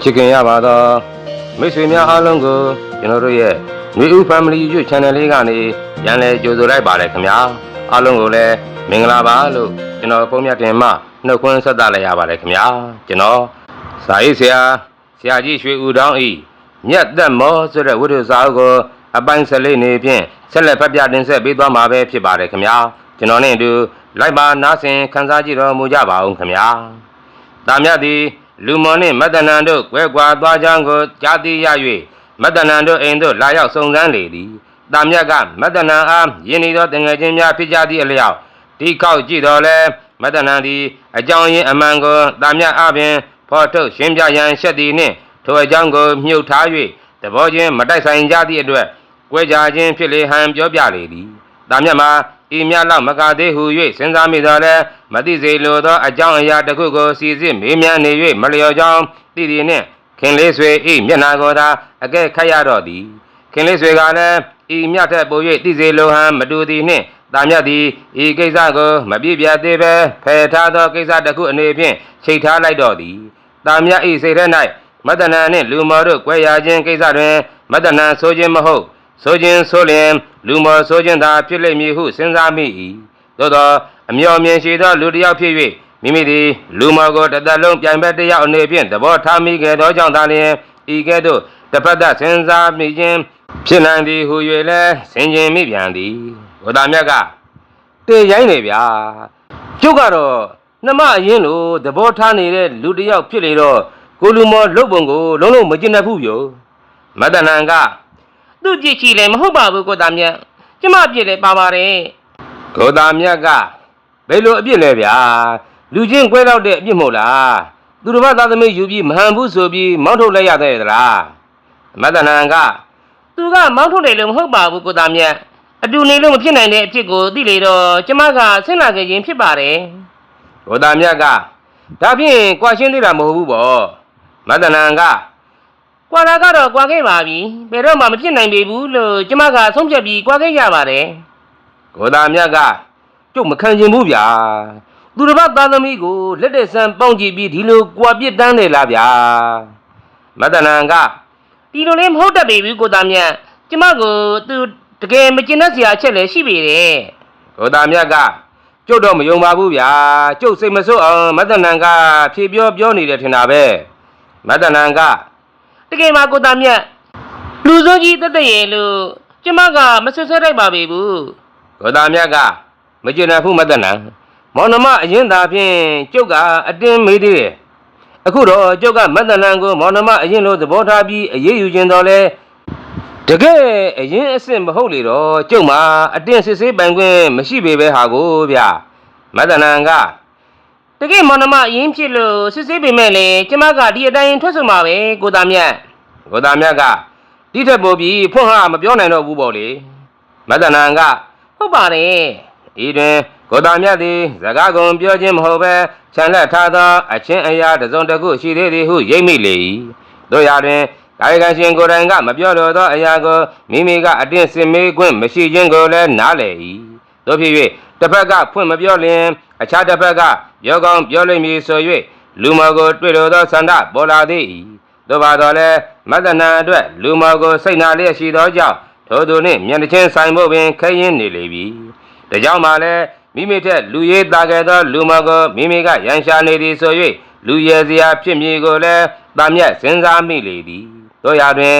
ချစ်ခင်ရပါသောမိတ်ဆွေများအားလုံးကိုကျွန်တော်တို့ရဲ့ຫນွေဦး Family YouTube Channel လေးကနေပြန်လည်ကြိုဆိုလိုက်ပါတယ်ခင်ဗျာအားလုံးကိုလည်းမင်္ဂလာပါလို့ကျွန်တော်ပုံမြတ်တင်မှနှုတ်ခွန်းဆက်သလိုက်ရပါတယ်ခင်ဗျာကျွန်တော်စာရေးဆရာဆရာကြီးရွှေဦးတောင်းဤမြတ်သက်မောဆိုတဲ့ဝိသုစာအုပ်ကိုအပိုင်း၁၄နေဖြင့်ဆက်လက်ဖတ်ပြတင်ဆက်ပေးသွားမှာပဲဖြစ်ပါတယ်ခင်ဗျာကျွန်တော်နဲ့အတူလိုက်ပါနားဆင်ခန်းစားကြည့်တော်မူကြပါအောင်ခင်ဗျာတာမြတ်သည် လူမော်နှင့်မတ္တနံတို့ကွဲကွာသွားကြောင်းကိုကြားသိရ၍မတ္တနံတို့အိမ်သို့လာရောက်စုံစမ်းလေသည်တာမြတ်ကမတ္တနံအားယင်းဤသောတငယ်ချင်းများဖြစ်ကြသည့်အလျောက်ဒီခောက်ကြည့်တော်လဲမတ္တနံသည်အကြောင်းရင်းအမှန်ကိုတာမြတ်အပြင်ဖော်ထုတ်ရှင်းပြရန်ရှက်သည်နှင့်ထိုအကြောင်းကိုမြုပ်ထား၍သဘောချင်းမတိုက်ဆိုင်ကြသည့်အတွက်ကွဲကြခြင်းဖြစ်လေဟန်ပြောပြလေသည် တာမြတ်မှာဤမြတ်လောက်မကသေးဟု၍စဉ်းစားမိတော်လဲမသိစေလိုသောအကြောင်းအရာတစ်ခုကိုစီစစ်မေးမြန်းနေ၍မလျော်ကြောင်းသိသည်နှင့်ခင်လေးဆွေဤမျက်နာကိုသာအကဲခတ်ရတော့သည်ခင်လေးဆွေကလည်းဤမြတ်ထက်ပို၍သိစေလိုဟန်မတူသည်နှင့်တာမြတ်သည်ဤကိစ္စကိုမပြည့်ပြတ်သေးပဲဖယ်ထားသောကိစ္စတစ်ခုအနေဖြင့်ချိတ်ထားလိုက်တော့သည်တာမြတ်ဤစိတ်ထဲ၌မတ္တနာနှင့်လူမော်တို့ကွဲရခြင်းကိစ္စတွင်မတ္တနာဆိုခြင်းမဟုတ် ဆိုခြင်းဆိုလျင်လူမော်ဆိုခြင်းသာဖြစ်လိမ့်မည်ဟုစဉ်းစားမိ၏သို့သောအမျော်မြင်ရှိသောလူတစ်ယောက်ဖြစ်၍မိမိသည်လူမော်ကိုတစ်သက်လုံးပြိုင်ဘက်တစ်ယောက်အနေဖြင့်သဘောထားမိခဲ့သောကြောင့်သာလျှင်ဤကဲ့သို့တစ်ဖက်သက်စဉ်းစားမိခြင်းဖြစ်နိုင်သည်ဟု၍လည်းဆင်ခြင်မိပြန်သည်ဝဒမြတ်ကတေရိုင်းနေဗျာကျုပ်ကတော့နှမအရင်လိုသဘောထားနေတဲ့လူတစ်ယောက်ဖြစ်လေတော့ကိုလူမော်လုတ်ပုံကိုလုံးလုံးမကျင်တတ်ဘူးပြောမတ္တနံက သူ့ကြည့်ချီလည်းမဟုတ်ပါဘူးကိုသားမြတ်ကျမအပြစ်လည်းပါပါတယ်ကိုသားမြတ်ကဘယ်လိုအပြစ်လဲဗျာလူချင်းကွဲတော့တဲ့အပြစ်မဟုတ်လားသူတစ်ပတ်သားသမီးယူပြီးမဟန်ဘူးဆိုပြီးမောင်းထုတ်လိုက်ရတဲ့သလားမတ္တနံကသူကမောင်းထုတ်တယ်လို့မဟုတ်ပါဘူးကိုသားမြတ်အတူနေလို့မဖြစ်နိုင်တဲ့အဖြစ်ကိုသိလေတော့ကျမကဆင်းလာခဲ့ခြင်းဖြစ်ပါတယ်ကိုသားမြတ်ကဒါဖြင့်ကြွာရှင်းသေးတာမဟုတ်ဘူးပေါ့မတ္တနံက ကွာတာကတော့ကွာခဲ့ပါပြီဘယ်တော့မှမဖြစ်နိုင်ပေဘူးလို့ကျမကဆုံးဖြတ်ပြီးကွာခဲ့ရပါတယ်ကိုသားမြတ်ကကျုပ်မခံချင်ဘူးဗျာသူတစ်ပတ်သားသမီးကိုလက်တဲ့ဆန်ပေါင်းကြည့်ပြီးဒီလိုကြွာပြစ်တန်းနေလားဗျာမတ္တနံကဒီလိုလေးမဟုတ်တတ်ပေဘူးကိုသားမြတ်ကျမကိုသူတကယ်မကျင်တတ်စရာအချက်လည်းရှိပေတယ်ကိုသားမြတ်ကကျုပ်တော့မယုံပါဘူးဗျာကျုပ်စိတ်မဆိုးအောင်မတ္တနံကဖြေပြောပြောနေတယ်ထင်တာပဲမတ္တနံက တကယ်မှကိုသားမြတ်လူစိုးကြီးတက်တက်ရဲ့လို့ကျမကမဆွဆွဲလိုက်ပါပေဘူးကိုသားမြတ်ကမကျေနပ်ဘူးမတ္တနံမောင်နှမအရင်သာဖြင့်ကျုပ်ကအတင်းမေးသေးတယ်အခုတော့ကျုပ်ကမတ္တနံကိုမောင်နှမအရင်လိုသဘောထားပြီးအေးအေးယူခြင်းတော်လဲတကယ်အရင်အစ်စ်မဟုတ်လေတော့ကျုပ်မှာအတင်းစစ်ဆေးပိုင်ခွင့်မရှိပေပဲဟာကိုဗျမတ္တနံက တကယ်မောင်နှမအရင်ဖြစ်လို့စစ်ဆေးပေမဲ့လေကျမကဒီအတိုင်းထွက်ဆိုမှာပဲကိုသားမြတ်ကိုသားမြတ်ကတိထက်ပိုပြီးဖွင့်ဟာမပြောနိုင်တော့ဘူးပေါ့လေမတ္တနံကဟုတ်ပါတယ်ဤတွင်ကိုသားမြတ်သည်စကားကုန်ပြောခြင်းမဟုတ်ပဲခြံလက်ထားသောအချင်းအရာတစ်စုံတစ်ခုရှိသေးသည်ဟုရိပ်မိလေ၏တို့ရာတွင်ကာယကံရှင်ကိုယ်တိုင်ကမပြောလိုသောအရာကိုမိမိကအတင်းစင်မေးခွင့်မရှိခြင်းကိုလည်းနားလည်၏ တို့ဖြစ်၍တစ်ဖက်ကဖွင့်မပြောလျင်အခြားတစ်ဖက်ကပြောကောင်းပြောလိမ့်မည်ဆို၍လူမော်ကိုတွေ့လိုသောဆန္ဒပေါ်လာသေး၏တို့ပါတော့လဲမတ္တနာအတွက်လူမော်ကိုစိတ်နာလျက်ရှိသောကြောင့်ထိုသူနှင့်မျက်နှာချင်းဆိုင်ဖို့ပင်ခဲရင်နေလေပြီဒါကြောင့်မှလည်းမိမိထက်လူရည်တာခဲ့သောလူမကိုမိမိကရန်ရှာနေသည်ဆို၍လူရည်စရာဖြစ်မည်ကိုလည်းတာမြတ်စဉ်းစားမိလေသည်တို့ရာတွင်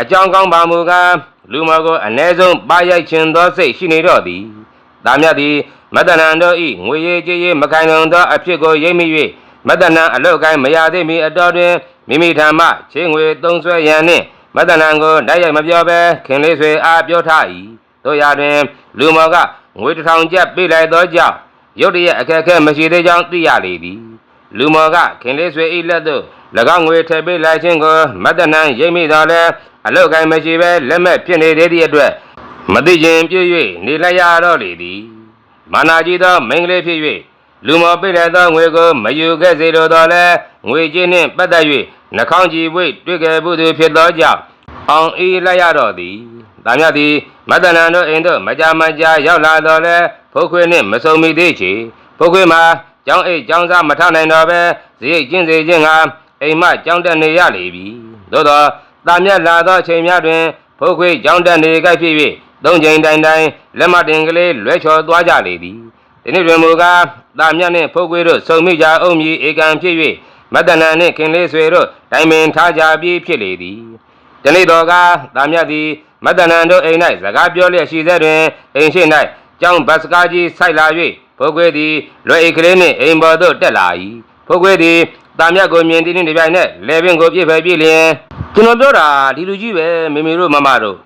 အကြောင်းကောင်းပါမူကားလူမကိုအ ਨੇ ဆုံးပါရိုက်ခြင်းသောစိတ်ရှိနေတော့သည် တာမြတ်သည်မတ္တနံတို့၏ငွေရည်ကြေးရည်မခိုင်လုံသောအဖြစ်ကိုရိပ်မိ၍မတ္တနံအလုတ်ကိုင်းမရသေးမီအတော်တွင်မိမိထံမှချင်းငွေသုံးဆွဲရန်နှင့်မတ္တနံကိုတိုက်ရိုက်မပြောဘဲခင်လေးဆွေအားပြောထား၏တို့ရာတွင် လူမော်ကငွေတစ်ထောင်ကျပ်ပေးလိုက်သောကြောင့်ရုတ်တရက်အခက်အခဲမရှိသေးကြောင်းသိရလေသည်လူမော်ကခင်လေးဆွေ၏လက်သို့၎င်းငွေထည့်ပေးလိုက်ခြင်းကိုမတ္တနံရိပ်မိတော်လဲအလုတ်ကိုင်းမရှိဘဲလက်မဲ့ဖြစ်နေသေးသည့်အတွက် မသိခြင်းပြည့်၍နေလိုက်ရတော့လေသည်မာနာကြီးသောမိန်းကလေးဖြစ်၍လူမော်ပေးလိုက်သောငွေကိုမယူခဲ့စေလိုတော်လဲငွေကြေးနှင့်ပတ်သက်၍နှာခေါင်းကြည့်ဝိတ်တွေ့ခဲ့မှုသူဖြစ်သောကြောင့်အောင်အေးလိုက်ရတော့သည်ဒါမြတ်သည်မတ္တနံတို့အိမ်တို့မကြမကြရောက်လာတော့လဲဖုတ်ခွေနှင့်မစုံမီသေးချေဖုတ်ခွေမှာကျောင်းအိတ်ကျောင်းစားမထနိုင်တော့ပဲဇိတ်ကျင်းစေခြင်းကအိမ်မှကြောင်းတက်နေရလေပြီသို့သောတာမြတ်လာသောအချိန်များတွင်ဖိုးခွေကြောင်းတက်နေကြဖြစ်၍ သုံးချိန်တိုင်တိုင်လက်မတင်ကလေးလွဲချော်သွားကြလေသည်ဒီနေ့တွင်မူကားတာမြတ်နှင့်ဖိုးခွေတို့ဆုံမိကြအောင်မည်ဧကံဖြစ်၍မတ္တနံနှင့်ခင်လေးဆွေတို့တိုင်ပင်ထားကြပြီးဖြစ်လေသည်တနေ့တော်ကတာမြတ်သည်မတ္တနံတို့အိမ်၌စကားပြောလျက်ရှိသည်တွင်အိမ်ရှိ၌ကျောင်းဘတ်စကားကြီးဆိုက်လာ၍ဖိုးခွေသည်လွယ်အိတ်ကလေးနှင့်အိမ်ပေါ်သို့တက်လာ၏ဖိုးခွေသည်တာမြတ်ကိုမြင်သည်နှင့်ဒီပြိုင်နက်လေပင်ကိုပြည့်ဖယ်ပြည့်လျင်ကျွန်တော်ပြောတာဒီလူကြီးပဲမေမေတို့မမတို့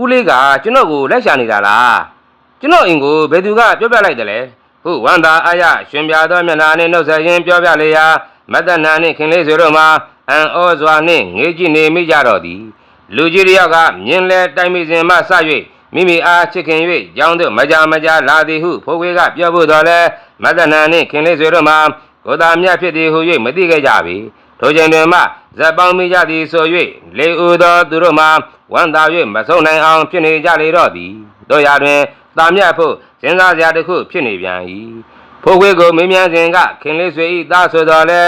ဦးလေးကကျွန်တော်ကိုလက်ရှာနေတာလားကျွန်တော်အိမ်ကိုဘယ်သူကပြောပြလိုက်တယ်လဲဟုတ်ဝန္တာအာရရှင်ပြသောမျက်နှာနှင့်နှုတ်ဆက်ခြင်းပြောပြလေရာမတ္တနံနှင့်ခင်လေးဆွေတို့မှာအံ့ဩစွာနှင့်ငေးကြည့်နေမိကြတော့သည်လူကြီးတစ်ယောက်ကမြင်လဲတိုင်မိစဉ်မှစ၍မိမိအားချစ်ခင်၍ကြောင်းသို့မကြမကြလာသည်ဟုဖိုးခွေးကပြောဖို့တော်လဲမတ္တနာနှင့်ခင်လေးဆွေတို့မှာကိုယ်သာမြတ်ဖြစ်သည်ဟု၍မသိခဲ့ကြပေ ထိုချိန်တွင်မှဇက်ပေါင်းမိကြသည်ဆို၍လေဦးသောသူတို့မှာဝမ်းသာ၍မဆုံးနိုင်အောင်ဖြစ်နေကြလေတော့သည်တို့ရာတွင်တာမြတ်ဖို့စဉ်းစားစရာတစ်ခုဖြစ်နေပြန်၏ဖိုးခွေးကိုမေးမြန်းစဉ်ကခင်လေးဆွေ၏သားဆိုတော်လဲ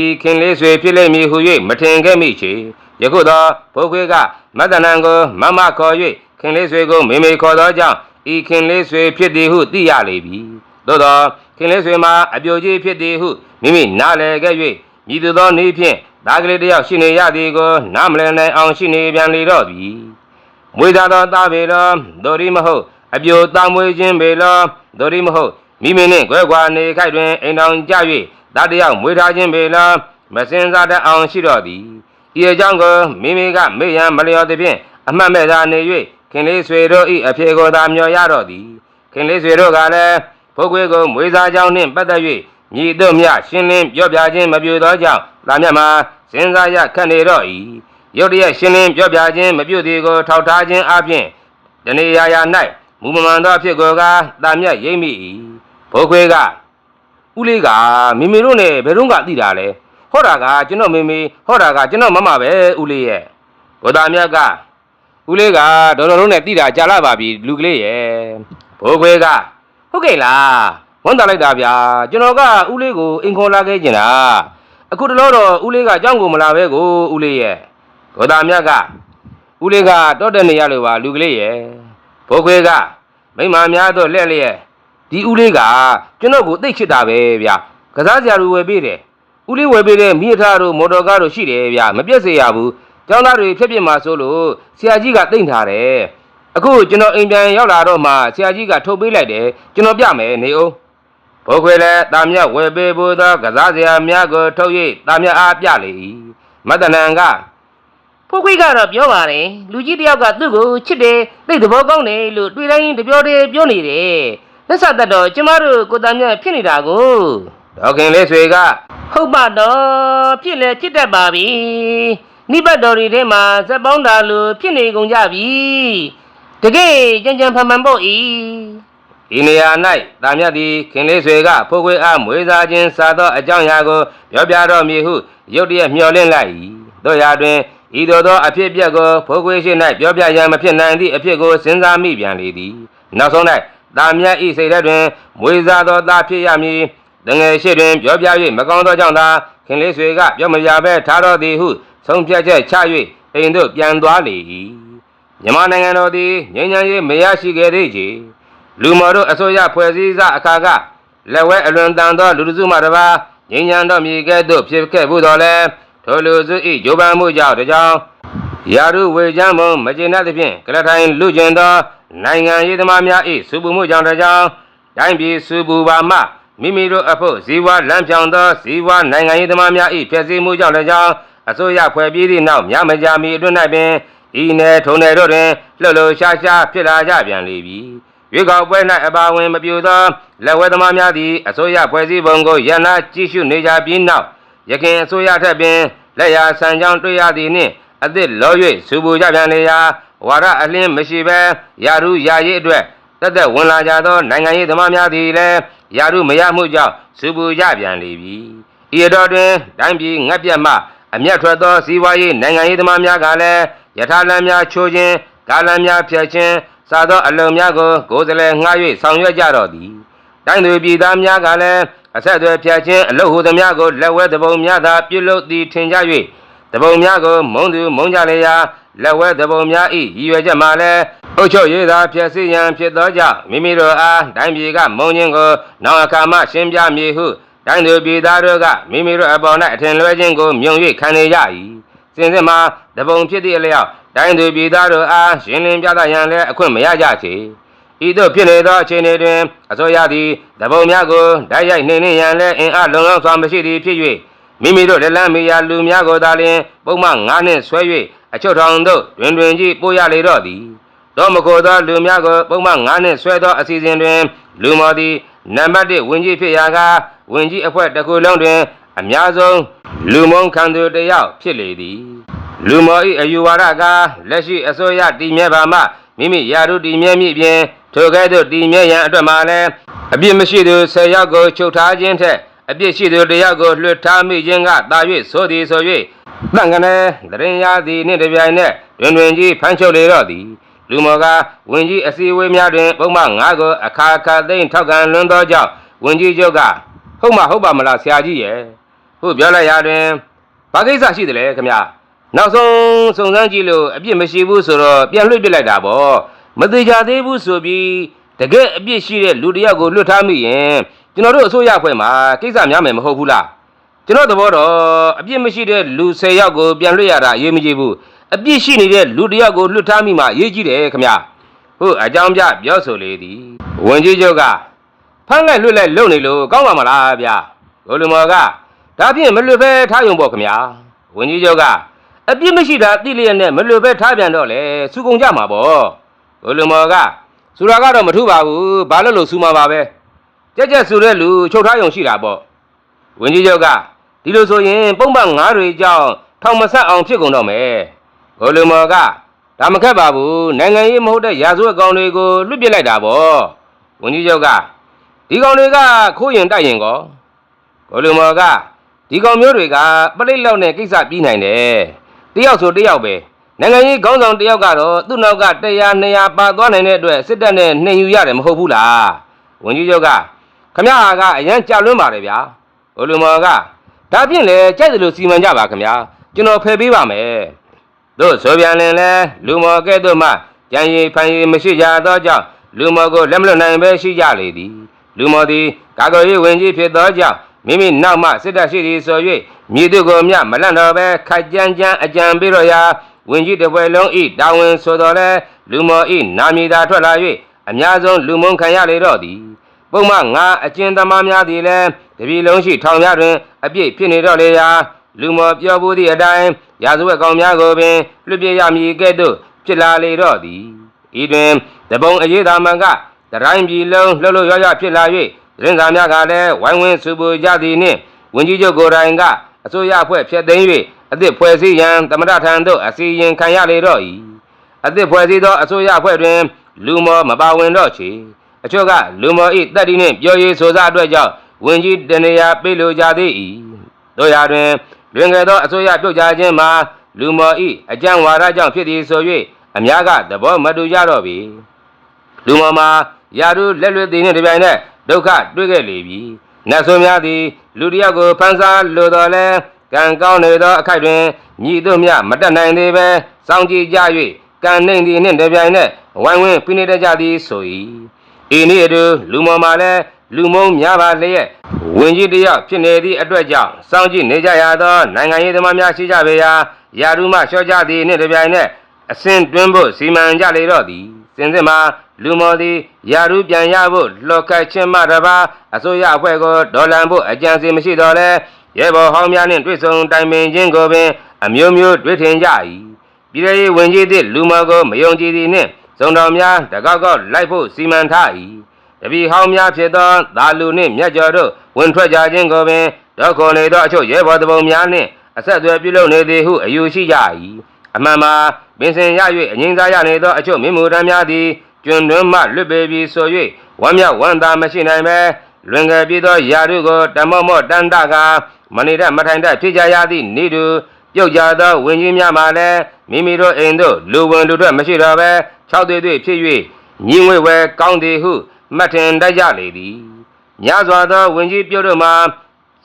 ဤခင်လေးဆွေဖြစ်လိမ့်မည်ဟု၍မထင်ခဲ့မိချေယခုတော့ဘိုးခွေးကမတ္တနံကိုမမခေါ်၍ခင်လေးဆွေကိုမေမေခေါ်သောကြောင့်ဤခင်လေးဆွေဖြစ်သည်ဟုသိရလေပြီသို့သောခင်လေးဆွေမှာအပြိုကြီးဖြစ်သည်ဟုမိမိနားလည်ခဲ့၍ မြည်သူသောနေ့ဖြင့်ဒါကလေးတစ်ယောက်ရှိနေရသည်ကိုနားမလည်နိုင်အောင်ရှိနေပြန်လေတော့သည်မွေးသားသောသားပေလောဒိုရီမဟုတ်အပြိုသားမွေးခြင်းပေလောဒိုရီမဟုတ်မိမိနှင့်ခွဲခွာနေခိုက်တွင်အိမ်တော်ကြ၍ဒါတစ်ယောက်မွေးထားခြင်းပေလောမစင်စားတတ်အောင်ရှိတော့သည်ဤအကြောင်းကိုမိမိကမေ့ရန်မလျော်သည်ဖြင့်အမှတ်မဲ့သာနေ၍ခင်လေးဆွေတို့၏အဖေကိုသာမျှော်ရတော့သည်ခင်လေးဆွေတို့ကလည်းဘုတ်ခွေးကိုမွေးစားကြောင်းနှင့်ပတ်သက်၍ မြည်တို့မြရှင်းလင်းပြောပြခြင်းမပြုသောကြောင့်လာမြတ်မှာစဉ်းစားရခက်နေတော့၏ရုတ်တရက်ရှင်းလင်းပြောပြခြင်းမပြုသည်ကိုထောက်ထားခြင်းအပြင်တနေရာရာ၌မူမမှန်သောအဖြစ်ကိုကတာမြတ်ရိပ်မိ၏ဘုတ်ခွေးကဦးလေးကမိမိတို့နဲ့ဘယ်တော့ကသိတာလဲဟောတာကကျွန်တော်မေမေဟောတာကကျွန်တော်မမပဲဦးလေးရဲ့ဘုရားမြတ်ကဦးလေးကဒေါ်တော်လုံးနဲ့တိတာကြာလာပါပြီလူကလေးရဲ့ဘိုးခွေးကဟုတ်ကဲ့လား ဝန်တာလိုက်တာဗျာကျွန်တော်ကဦးလေးကိုအင်ခေါ်လာခဲ့ကျင်တာအခုတလောတော့ဦးလေးကအကြောင်းကိုမလာပဲကိုဦးလေးရဲ့ဘုရားမြတ်ကဦးလေးကတောတဲ့နေရလို့ပါလူကလေးရဲ့ဘိုးခွေးကမိမများတော့လက်လျက်ဒီဦးလေးကကျွန်တော်ကိုသိတ်ချစ်တာပဲဗျာကစားစရာလူဝယ်ပေးတယ်ဦးလေးဝယ်ပေးတဲ့မိသားတို့မော်တော်ကားတို့ရှိတယ်ဗျမပြည့်စေရဘူးကျောင်းသားတွေဖြက်ပြစ်မှာဆိုလို့ဆရာကြီးကတိတ်ထားတယ်အခုကျွန်တော်အိမ်ပြန်ရောက်လာတော့မှဆရာကြီးကထုတ်ပေးလိုက်တယ်ကျွန်တော်ပြမယ်နေအောင် ဘိုးခွေလည်းတာမြတ်ဝယ်ပေးဖို့သောကစားစရာများကိုထုတ်၍တာမြတ်အားပြလေ၏မတ္တနံကဖိုးခွေးကတော့ပြောပါတယ်လူကြီးတစ်ယောက်ကသူ့ကိုချစ်တယ်သိတဲ့ဘောကောင်းတယ်လို့တွေ့တိုင်းတပြောတယ်ပြောနေတယ်လက်ဆက်သက်တော့ကျမတို့ကိုသားမြတ်ဖြစ်နေတာကိုဒေါခင်လေးဆွေကဟုတ်ပါတော့ဖြစ်လဲဖြစ်တတ်ပါပြီနိဗ္ဗတ်တော်တွေထဲမှာဇက်ပေါင်းတာလို့ဖြစ်နေကုန်ကြပြီတကယ်ကြံကြံဖန်ဖန်ဖို့ဤ ဤနေရာ၌တာမြတ်သည်ခင်လေးဆွေကဖိုးခွေအားမွေးစားခြင်းစားသောအကြောင်းအရာကိုပြောပြတော်မူဟုရုတ်တရက်မျှော်လင့်လိုက်၏တို့ရာတွင်ဤသို့သောအဖြစ်အပျက်ကိုဖိုးခွေရှိ၌ပြောပြရန်မဖြစ်နိုင်သည့်အဖြစ်ကိုစဉ်းစားမိပြန်လေသည်နောက်ဆုံး၌တာမြတ်ဤစိတ်ထဲတွင်မွေးစားသောသားဖြစ်ရမည်တငယ်ရှိတွင်ပြောပြ၍မကောင်းသောကြောင့်သာခင်လေးဆွေကပြောမပြဘဲထားတော်သည်ဟုဆုံးဖြတ်ချက်ချ၍အိမ်သို့ပြန်သွားလေ၏မြန်မာနိုင်ငံတော်သည်ငြိမ်းချမ်းရေးမရရှိခဲ့သေးချေ လူမော်တို့အစိုးရဖွဲ့စည်းစအခါကလက်ဝဲအလွန်တန်သောလူလူစုမှတပါငြိမ်းချမ်းသောမြေကဲ့သို့ဖြစ်ခဲ့မှုတော်လဲထိုလူစု၏ဂျိုးပန်းမှုကြောင့်တကြောင်ယာရုဝေချမ်းမုံမကျေနပ်သဖြင့်ကလထိုင်လူကျင်သောနိုင်ငံရေးသမားများ၏စုပူမှုကြောင့်တကြောင်တိုင်းပြည်စုပူပါမှမိမိတို့အဖို့ဇီဝလမ်းပြောင်သောဇီဝနိုင်ငံရေးသမားများ၏ဖြစ်စည်းမှုကြောင့်တကြောင်အစိုးရဖွဲ့ပြီးသည့်နောက်များမကြာမီအတွင်း၌ပင်ဤနယ်ထုံနယ်တို့တွင်လှုပ်လှုပ်ရှားရှားဖြစ်လာကြပြန်လေပြီ ရွေးကောက်ပွဲ၌အပါဝင်မပြူသောလက်ဝဲသမားများသည်အစိုးရဖွဲ့စည်းပုံကိုရန်နာကြည့်ရှုနေကြပြီးနောက်ရခင်အစိုးရထက်ပင်လက်ရာဆန်ကြောင်းတွေ့ရသည်နှင့်အသစ်လော၍စူပူကြပြန်လေရာဝါရအလင်းမရှိဘဲယာရုယာရေးအတွက်တက်တက်ဝင်လာကြသောနိုင်ငံရေးသမားများသည်လည်းယာရုမရမှုကြောင့်စူပူကြပြန်လေပြီဤအတော်တွင်တိုင်းပြည်ငတ်ပြတ်မှအမျက်ထွက်သောစီးပွားရေးနိုင်ငံရေးသမားများကလည်းယထာလမ်းများချိုးခြင်းကားလမ်းများဖျက်ခြင်း စားသောအလုံများကိုကိုယ်စလဲငှား၍ဆောင်ရွက်ကြတော့သည်တိုင်းသူပြည်သားများကလည်းအဆက်အသွယ်ဖြတ်ခြင်းအလုတ်ဟူသည်များကိုလက်ဝဲသဘုံများသာပြုလုပ်သည်ထင်ကြ၍သဘုံများကိုမုံသူမုံကြလေရာလက်ဝဲသဘုံများဤရည်ရွယ်ချက်မှလည်းအုတ်ချုပ်ရေးသာဖြည့်စည်ရန်ဖြစ်သောကြောင့်မိမိတို့အားတိုင်းပြည်ကမုံခြင်းကိုနောက်အခါမှရှင်းပြမည်ဟုတိုင်းသူပြည်သားတို့ကမိမိတို့အပေါ်၌အထင်လွဲခြင်းကိုမြုံ၍ခံနေကြ၏ စင်စစ်မှာသဘုံဖြစ်သည့်အလျောက်တိုင်းသူပြည်သားတို့အားရှင်းလင်းပြသရန်လည်းအခွင့်မရကြချေဤသို့ဖြစ်နေသောအခြေအနေတွင်အစိုးရသည်တပုံများကိုတိုက်ရိုက်နှိမ့်နှင်းရန်လည်းအင်အားလုံလောက်စွာမရှိသည်ဖြစ်၍မိမိတို့လက်လန်းမီယာလူများကိုသာလျှင်ပုံမှန်9နှစ်ဆွဲ၍အချုပ်ထောင်သို့တွင်တွင်ကြီးပို့ရလေတော့သည်သောမကိုသောလူများကိုပုံမှန်9နှစ်ဆွဲသောအစီအစဉ်တွင် လူမော်သည်နံပါတ်1ဝင်ကြီးဖြစ်ရာကဝင်ကြီးအဖွဲ့တစ်ခုလုံးတွင် အများဆုံး လူမုံခံသူတစ်ယောက်ဖြစ်လေသည် လူမော်၏အယူဝါဒကလက်ရှိအစိုးရတည်မြဲပါမှမိမိယာရုတည်မြဲမည်ဖြင့်ထိုကဲ့သို့တည်မြဲရန်အတွက်မှာလည်းအပြစ်မရှိသူ10ယောက်ကိုချုပ်ထားခြင်းထက်အပြစ်ရှိသူတစ်ယောက်ကိုလွှတ်ထားမိခြင်းကသာ၍ဆိုသည်ဆို၍တန်ကနေတရင်ရသည်နှင့်တပြိုင်နက်တွင်တွင်ကြီးဖမ်းချုပ်လေတော့သည်လူမော်ကဝင်ကြီးအစည်းအဝေးများတွင်ပုံမှန်9ကိုအခါခါသိမ့်ထောက်ခံလွန်းသောကြောင့်ဝင်ကြီးချုပ်ကဟုတ်မဟုတ်ပါမလားဆရာကြီးရဲ့ ဟုတ်ပြောလိုက်ရာတွင်ဘာကိစ္စရှိတယ်လဲခင်ဗျာနောက်ဆုံးစုံစမ်းကြည့်လို့အပြစ်မရှိဘူးဆိုတော့ပြန်လွှတ်ပစ်လိုက်တာပေါ့မသေးကြသေးဘူးဆိုပြီးတကယ်အပြစ်ရှိတဲ့လူတစ်ယောက်ကိုလွှတ်ထားမိရင်ကျွန်တော်တို့အစိုးရအဖွဲ့မှာကိစ္စများမယ်မဟုတ်ဘူးလားကျွန်တော်သဘောတော့အပြစ်မရှိတဲ့လူ10ယောက်ကိုပြန်လွှတ်ရတာအရေးမကြီးဘူးအပြစ်ရှိနေတဲ့လူတစ်ယောက်ကိုလွှတ်ထားမိမှအရေးကြီးတယ်ခင်ဗျာဟုတ်အကြောင်းပြပြောဆိုလေသည်ဝင်ကြီးချုပ်ကဖမ်းလိုက်လွှတ်လိုက်လုပ်နေလို့ကောင်းပါမလားဗျာဘိုလ်မော်က ဒါဖြင့်မလွတ်ပဲထားယုံပေါ့ခင်ဗျာဝင်းကြီးချုပ်ကအပြစ်မရှိတာသိလျက်နဲ့မလွတ်ပဲထားပြန်တော့လေစူကုန်ကြမှာပေါ့ဘိုလ်မော်ကစူရာကတော့မထူပါဘူးဘာလို့လို့စူမှာပါပဲကြက်ကြက်စူတဲ့လူချုပ်ထားယုံရှိတာပေါ့ဝင်းကြီးချုပ်ကဒီလိုဆိုရင်ပုံမှန်ငါးတွေကြောင့်ထောင်မဆက်အောင်ဖြစ်ကုန်တော့မယ်ဘိုလ်မော်ကဒါမခက်ပါဘူးနိုင်ငံရေးမဟုတ်တဲ့ရာဇဝတ်ကောင်တွေကိုလွတ်ပစ်လိုက်တာပေါ့ဝင်းကြီးချုပ်ကဒီကောင်တွေကခိုးရင်တိုက်ရင်ကောဘိုလ်မော်က ဒီကောင်မျိုးတွေကပလိတ်လောက်နဲ့ကိစ္စပြီးနိုင်တယ်တယောက်ဆိုတယောက်ပဲနိုင်ငံရေးခေါင်းဆောင်တယောက်ကတော့သူ့နောက်က100 200ပါသွားနိုင်တဲ့အတွက်စစ်တပ်နဲ့နှင်ယူရတယ်မဟုတ်ဘူးလားဝန်ကြီးချုပ်ကခမရကအရန်ကြလွန်းပါတယ်ဗျာဘိုလူမော်ကဒါဖြင့်လေကြိုက်တယ်လို့စီမံကြပါခင်ဗျာကျွန်တော်ဖယ်ပေးပါမယ်တို့ဆိုပြန်လင်လဲလူမော်ကဲ့သို့မှကြံရည်ဖန်ရည်မရှိကြသောကြောင့်လူမော်ကိုလက်မလွတ်နိုင်ပဲရှိကြလေသည်လူမော်သည်ကာကွယ်ရေးဝန်ကြီးဖြစ်သောကြောင့် မိမိနောက်မှစစ်တပ်ရှိသည်ဆို၍မြည်သူကိုမြမလန့်တော့ပဲခိုက်ကြမ်းကြမ်းအကြံပေးတော့ရာဝင်ကြီးတစ်ပွဲလုံးဤတာဝန်ဆိုတော်လဲလူမော်ဤနာမည်သာထွက်လာ၍အများဆုံးလူမုံခံရလေတော့သည်ပုံမှန်ငါအကျဉ်းသမားများသည်လည်းတပြည်လုံးရှိထောင်များတွင်အပြည့်ဖြစ်နေတော့လေရာလူမော်ပြောဘူးသည့်အတိုင်းရာဇဝတ်ကောင်များကိုပင်လွတ်ပြရမည်ကဲ့သို့ဖြစ်လာလေတော့သည်ဤတွင်တပုံအရေးသာမှန်ကတတိုင်းပြည်လုံးလှုပ်လှုပ်ရွရွဖြစ်လာ၍ သတင်းစာများကလည်းဝိုင်းဝန်းစုပူကြသည်နှင့်ဝန်ကြီးချုပ်ကိုယ်တိုင်ကအစိုးရအဖွဲ့ဖျက်သိမ်း၍အသစ်ဖွဲ့စည်းရန်သမရထံသို့အစီရင်ခံရလေတော့၏အသစ်ဖွဲ့စည်းသောအစိုးရအဖွဲ့တွင် လူမော်မပါဝင်တော့ချေအချို့ကလူမော်၏တက်တီနှင့်ပြောရေးဆိုစားအတွက်ကြောင့်ဝန်ကြီးတနေရာပေးလိုကြသေး၏တို့ရာတွင်လွင်ငယ်သောအစိုးရပြုတ်ကြခြင်းမှာလူမော်၏အကြံဝါဒကြောင့်ဖြစ်သည်ဆို၍အများကသဘောမတူကြတော့ပြီလူမော်မှာယာရုလက်လွတ်သည်နှင့်တပြိုင်နက် ဒုက္ခတွေ့ခဲ့လေပြီနတ်ဆိုးများသည်လူတစ်ယောက်ကိုဖန်ဆာလိုတော်လဲကံကောင်းနေသောအခိုက်တွင်ညီတို့မြမတက်နိုင်သေးပဲစောင့်ကြည့်ကြ၍ကံနှိမ့်သည်နှင့်တပြိုင်နက်ဝိုင်းဝန်းဖိနေတတ်ကြသည်ဆို၏ဤနည်းအတူလူမော်မှာလည်းလူမုံများပါလျက်ဝင်ကြီးတစ်ယောက်ဖြစ်နေသည့်အတွက်ကြောင့်စောင့်ကြည့်နေကြရသောနိုင်ငံရေးသမားများရှိကြပေရာယာရုမှလျှော့ကြသည်နှင့်တပြိုင်နက်အစင်တွင်းဖို့စီမံကြလေတော့သည် စင်စစ်မှာလူမော်သည်ယာရုပြန်ရဖို့လော်ကတ်ချင်းမှတပါအစိုးရအဖွဲ့ကိုဒေါ်လန်ဖို့အကြံစီမရှိတော့လဲရဲဘော်ဟောင်းများနှင့်တွေ့ဆုံတိုင်ပင်ခြင်းကိုပင်အမျိုးမျိုးတွေ့ထင်ကြ၏ပြည်ထောင်ရေးဝင်ကြီးသည့်လူမော်ကိုမယုံကြည်သည်နှင့်စုံတော်များတကောက်ကောက်လိုက်ဖို့စီမံထား၏တပီဟောင်းများဖြစ်သောသာလူနှင့်မြတ်ကျော်တို့ဝင်ထွက်ကြခြင်းကိုပင်ဒေါခွန်နေသောအချို့ရဲဘော်တပုံများနှင့်အဆက်အသွယ်ပြုလုပ်နေသည်ဟုအယူရှိကြ၏အမှန်မှာ ပင်စင်ရ၍အငိမ့်စားရနေသောအချို့မိမှုတမ်းများသည်ကျွန်းတွင်းမှလွတ်ပေပြီဆို၍ဝမ်းမြောက်ဝမ်းသာမရှိနိုင်ပဲလွင်ငယ်ပြီးသောယာရုကိုတမော့မော့တန်တကမနေတတ်မထိုင်တတ်ဖြစ်ကြရသည့်နေတူပြုတ်ကြသောဝင်းကြီးများမှလည်းမိမိတို့အိမ်သို့လူဝင်လူထွက်မရှိတော့ပဲ၆သွေးသွေးဖြစ်၍ညီငွေဝဲကောင်းသည်ဟုမှတ်ထင်တတ်ကြလေသည်ညစွာသောဝင်ကြီးပြုတ်တို့မှာ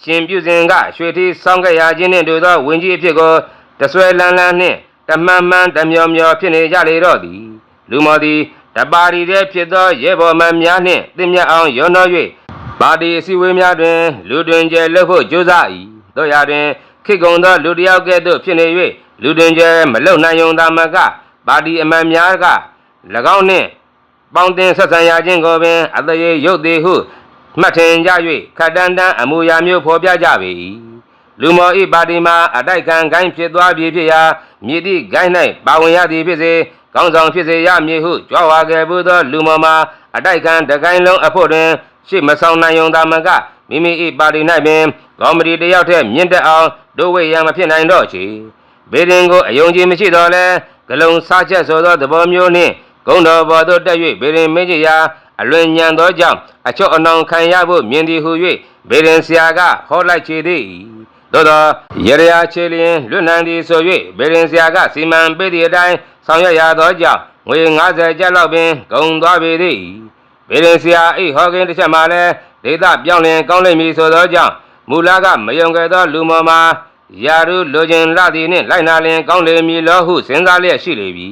ရှင်ပြုစဉ်ကရွှေထီးဆောင်းခဲ့ရခြင်းနှင့်တို့သောဝင်ကြီးအဖြစ်ကိုတဆွဲလန်းလန်းနှင့် တမှန်မှန်တမျောမျောဖြစ်နေကြလေတော့သည်လူမော်သည်တပါရီတည်းဖြစ်သောရဲဘော်မှန်များနှင့်တင်မြတ်အောင်ရောနှော၍ပါတီအစည်းအဝေးများတွင် လူတွင်ကျဲလှုပ်ဖို့ကြိုးစား၏တို့ရာတွင်ခေတ်ကုံသောလူတစ်ယောက်ကဲ့သို့ဖြစ်နေ၍လူတွင်ကျဲမလုံနိုင်ုံသာမကပါတီအမှန်များက၎င်းနှင့်ပေါင်းတင်ဆက်ဆံရခြင်းကိုပင်အတရေရုပ်သေးဟုမှတ်ထင်ကြ၍ခတ်တန်းတန်းအမူအရာမျိုးဖော်ပြကြပေ၏ လူမော်ဤပါတီမှာအတိုက်ခံဂိုင်းဖြစ်သွားပြီဖြစ်ရာမြည်သည့်ဂိုင်း၌ပါဝင်ရသည်ဖြစ်စေကောင်းဆောင်ဖြစ်စေရမည်ဟုကြွားဝါခဲ့ဘူးသောလူမော်မှာအတိုက်ခံတကိုင်းလုံးအဖို့တွင်ရှေ့မဆောင်နိုင်ုံသာမကမိမိဤပါတီ၌ပင်ကောမတီတယောက်ထက်မြင့်တက်အောင်ဒို့ဝိရန်မဖြစ်နိုင်တော့ချေဘေဒင်ကိုအယုံကြည်မရှိတော့လဲဂလုံစားချက်ဆိုသောသဘောမျိုးနှင့်ဂုံတော်ဘော်သို့တက်၍ဘေရင်မင်းကြီးရာအလွန်ညံသောကြောင့်အချော့အနှောင်ခံရဖို့မြင်သည်ဟု၍ဘေရင်ဆရာကဟောလိုက်ချေသည် သို့သောရရချေလျင်လွတ်နိုင်သည်ဆို၍ဘေရင်ဆရာကစီမံပေးသည့်အတိုင်းဆောင်ရွက်ရသောကြောင့်ငွေ90ကျပ်လောက်ပင်ဂုံသွားပေသည်ဘေရင်ဆရာအိဟောကင်းတစ်ချက်မှလည်းဒေသပြောင်းလင်ကောင်းလိမ့်မည်ဆိုသောကြောင့်မူလကမယုံခဲ့သောလူမော်မှာယာရုလိုချင်လာသည်နှင့်လိုက်နာလင်ကောင်းလေမည်လောဟုစဉ်းစားလျက်ရှိလေပြီ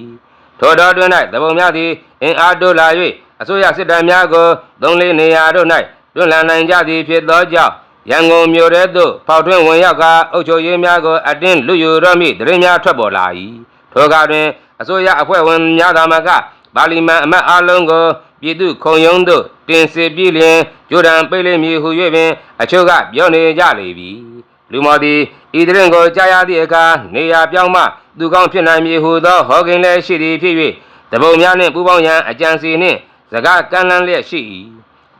ထိုတော်တွင်၌တပုံများသည်အင်အားတိုးလာ၍အစိုးရစစ်တပ်များကိုသုံးလေးနေရာတို့၌တွန်းလှန်နိုင်ကြသည်ဖြစ်သောကြောင့် ရန်ကုန်မြို့ထဲသို့ဖောက်ထွင်းဝင်ရောက်ကအုပ်ချုပ်ရေးများကိုအတင်းလူယူတော့မိတရင်များထွက်ပေါ်လာ၏ထိုကတွင်အစိုးရအဖွဲ့ဝင်များသာမကပါလီမန်အမတ်အလုံးကိုပြည်သူခုံရုံးသို့တင်စစ်ပြီးလျင်ဂျိုဒန်ပိတ်လိမ့်မည်ဟု၍ပင်အချို့ကပြောနေကြလေပြီလူမော်သည်ဤတရင်ကိုကြားရသည့်အခါနေရာပြောင်းမှသူကောင်းဖြစ်နိုင်မည်ဟုသောဟောကင်းလည်းရှိသည်ဖြစ်၍တပုံများနှင့်ပူးပေါင်းရန်အကြံစီနှင့်စကားကမ်းလှမ်းလျက်ရှိ၏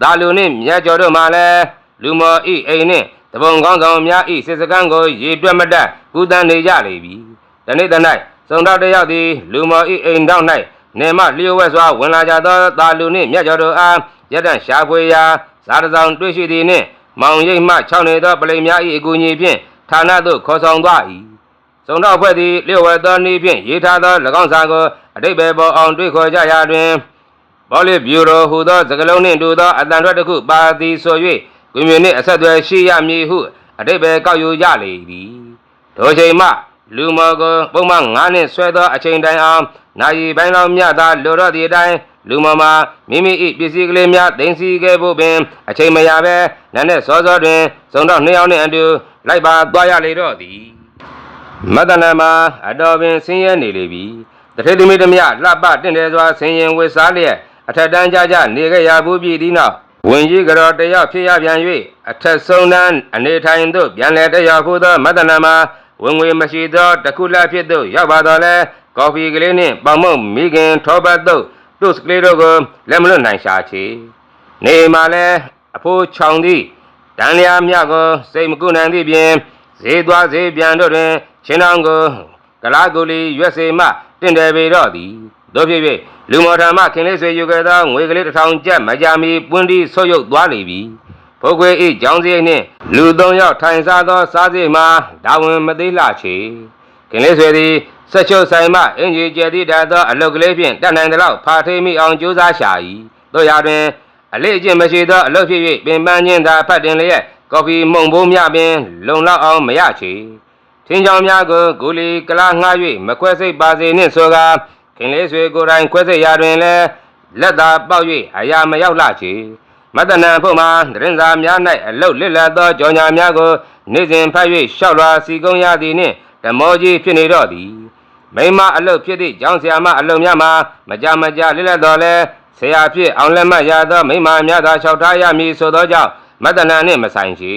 ဒါလူနှင့်မြတ်ကျော်တို့မှလည်း လူမော်ဤအိမ်နှင့်တပုံကောင်းဆောင်များဤစစ်စကန်းကိုရေတွက်မတတ်ကူတန်းနေကြလေပြီတနေ့တ၌စုံတော့တယောက်သည်လူမော်ဤအိမ်တောက်၌နေမလျှို့ဝှက်စွာဝင်လာကြသောတာလူနှင့်မြတ်ကျော်တို့အားရတန့်ရှာဖွေရာဇာတဆောင်တွေ့ရှိသည်နှင့်မောင်ရိပ်မှခြောက်နေသောပလိမ်များ၏အကူအညီဖြင့်ဌာနသို့ခေါ်ဆောင်သွား၏စုံတော့ဖွဲ့သည်လျှို့ဝှက်သောနည်းဖြင့်ရေးထားသော၎င်းစာကိုအတိတ်ပဲပေါ်အောင်တွေ့ခေါ်ကြရာတွင်ဘောလီဗျူရိုဟူသောစကလုံးနှင့်တူသောအတန်ထွက်တစ်ခုပါသည်ဆို၍ ကွန်မြူနစ်အဆက်အသွယ်ရှိရမည်ဟုအတိတ်ပဲကောက်ယူကြလေသည်ထိုချိန်မှလူမော်ကိုပုံမှန်9နှစ်ဆွဲသောအချိန်တိုင်အောင်နိုင်ပိုင်းလောက်မြသာလိုတော့သည့်အတိုင်းလူမော်မှာမိမိ၏ပစ္စည်းကလေးများတင်စီခဲ့ဖို့ပင်အချိန်မရဘဲနန်းနဲ့စောစောတွင်စုံတော့နှစ်ယောက်နှင့်အတူလိုက်ပါသွားရလေတော့သည်မတ္တနာမှာအတော်ပင်ဆင်းရဲနေလေပြီတထေသမီးသမ ्या လှပတင့်တယ်စွာဆင်ရင်ဝစ်စားလျက်အထက်တန်းကြကြနေခဲ့ရဘူးပြီဒီနောက် ဝင်ကြီးကတော်တယောက်ဖြစ်ရပြန်၍အထက်ဆုံးတန်းအနေထိုင်သို့ပြန်လဲတက်ရောက်ခုသောမတ္တနာမှာဝင်ငွေမရှိသောတခုလဖြစ်သို့ရောက်ပါတော့လဲကော်ဖီကလေးနှင့်ပေါင်မုတ်မိခင်ထောပတ်သို့သူ့စကလေးတို့ကိုလက်မလွတ်နိုင်ရှာချေနေမှာလဲအဖိုးချောင်သည်တန်လျာမြကိုစိတ်မကုနိုင်သည့်ပြင်ဈေးသွားဈေးပြန်တို့တွင်ချင်းတောင်ကိုကလာကူလီရွက်စေမှတင့်တယ်ပေတော့သည် တို့ဖြစ်၍လူမော်ထာမခင်လေးဆွေယူခဲ့သောငွေကလေးတစ်ထောင်ကျပ်မကြမီပွန်းတီဆုတ်ယုတ်သွားလေပြီဖုတ်ခွေဤကြောင်းစရိတ်နှင့်လူသုံးယောက်ထိုင်စားသောစားစရိတ်မှာဒါဝင်မသေးလှချေခင်လေးဆွေသည်ဆက်ချုပ်ဆိုင်မှအင်ကြီးကျယ်သည့်တတ်သောအလုတ်ကလေးဖြင့်တတ်နိုင်သလောက်ဖာထိမိအောင်ကြိုးစားရှာ၏တို့ရာတွင်အလေးအကျင့်မရှိသောအလုပ်ဖြစ်၍ပင်ပန်းခြင်းသာဖတ်တင်လျက်ကော်ဖီမုံဘိုးများပင် လုံလောက်အောင်မရချေထင်းချောင်းများကိုဂူလီကလာငှား၍မခွဲစိတ်ပါစေနှင့်ဆိုကာ ခင်လေးဆွေကိုယ်တိုင်ခွဲစိတ်ရာတွင်လည်းလက်သာပေါက်၍အရာမရောက်လှချေမတ္တနံဖို့မှာတရင်စာများ၌အလုတ်လစ်လပ်သောကြော်ညာများကိုနေ့စဉ်ဖတ်၍ရှောက်လွာစီကုံးရသည်နှင့်ဓမောကြီးဖြစ်နေတော့သည်မိမအလုတ်ဖြစ်သည့်ကျောင်းဆရာမအလုတ်များမှာမကြမကြလစ်လက်တော်လဲဆရာဖြစ်အောင်လက်မှတ်ရသောမိမများသာလျှောက်ထားရမည်ဆိုသောကြောင့်မတ္တနာနှင့်မဆိုင်ချေ